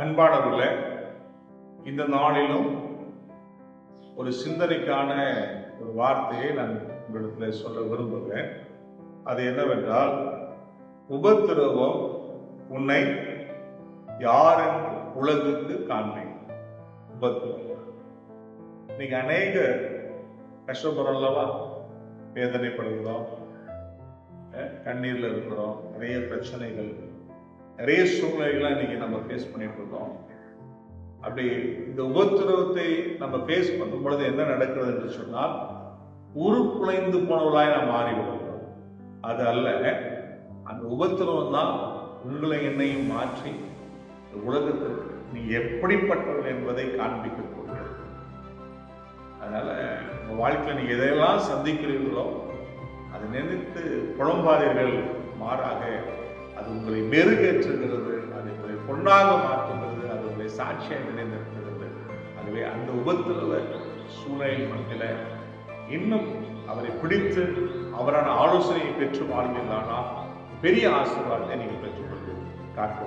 அன்பானவர்கள இந்த நாளிலும் ஒரு சிந்தனைக்கான ஒரு வார்த்தையை நான் உங்களிடத்தில் சொல்ல விரும்புகிறேன். அது என்னவென்றால் உபத்திரவம் உன்னை யாரும் உலகுக்கு காண்மை. உபத்திரவம். இன்னைக்கு அநேக கஷ்டப்படுறோம் அல்லவா வேதனைப்படுகிறோம் கண்ணீர்ல இருக்கிறோம் நிறைய பிரச்சனைகள். நிறைய சூழ்நிலைகளை இன்னைக்கு நம்ம ஃபேஸ் பண்ணிட்டு இருக்கோம் அப்படி இந்த உபத்திரவத்தை நம்ம ஃபேஸ் பண்ணும் பொழுது என்ன நடக்கிறது என்று சொன்னால் உருக்குலைந்து போனவர்களாய் நாம் மாறிவிடுகிறோம் அது அல்ல அந்த உபத்திரவம் தான் உங்களை என்னையும் மாற்றி இந்த உலகத்திற்கு நீ எப்படிப்பட்டவர்கள் என்பதை காண்பிக்க போகிறது அதனால உங்கள் வாழ்க்கையில் நீங்கள் எதையெல்லாம் சந்திக்கிறீர்களோ அதை நினைத்து புலம்பாதீர்கள். உங்களை மெருகேற்றுகிறது அது உங்களை பொன்னாக மாற்றுகிறது அது உங்களை சாட்சியாக நினைந்திருக்கிறது. ஆகவே அந்த உபத்திரவ சூழ்நிலை மத்தியில இன்னும் அவரை பிடித்து அவரான ஆலோசனையை பெற்று வாழ்ந்தீர்களானால் பெரிய ஆசீர்வாதத்தை நீங்கள் பெற்றுக்கொள்வீர்கள். காட்டு